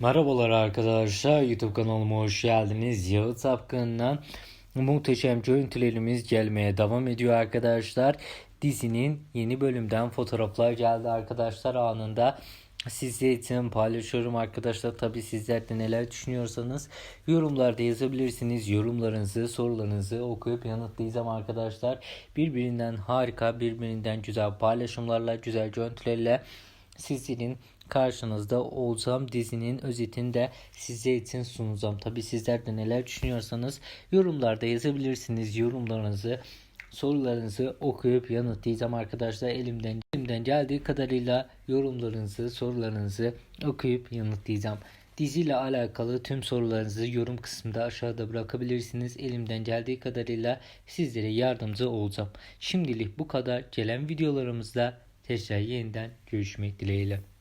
Merhabalar arkadaşlar YouTube kanalıma hoş geldiniz. Yağıt Sapkın'dan muhteşem görüntülerimiz gelmeye devam ediyor arkadaşlar. Dizinin yeni bölümden fotoğraflar geldi arkadaşlar anında. Sizler için paylaşıyorum arkadaşlar. Tabi sizler de neler düşünüyorsanız yorumlarda yazabilirsiniz. Yorumlarınızı, sorularınızı okuyup yanıtlayacağım arkadaşlar. Birbirinden harika, birbirinden güzel paylaşımlarla, güzel görüntülerle sizlerin karşınızda olacağım dizinin özetini de sizler için sunacağım. Tabi sizler de neler düşünüyorsanız yorumlarda yazabilirsiniz. Yorumlarınızı sorularınızı okuyup yanıtlayacağım arkadaşlar. Elimden elimden geldiği kadarıyla yorumlarınızı, sorularınızı okuyup yanıtlayacağım. Diziyle alakalı tüm sorularınızı yorum kısmında aşağıda bırakabilirsiniz. Elimden geldiği kadarıyla sizlere yardımcı olacağım. Şimdilik bu kadar. Gelen videolarımızda tekrar yeniden görüşmek dileğiyle.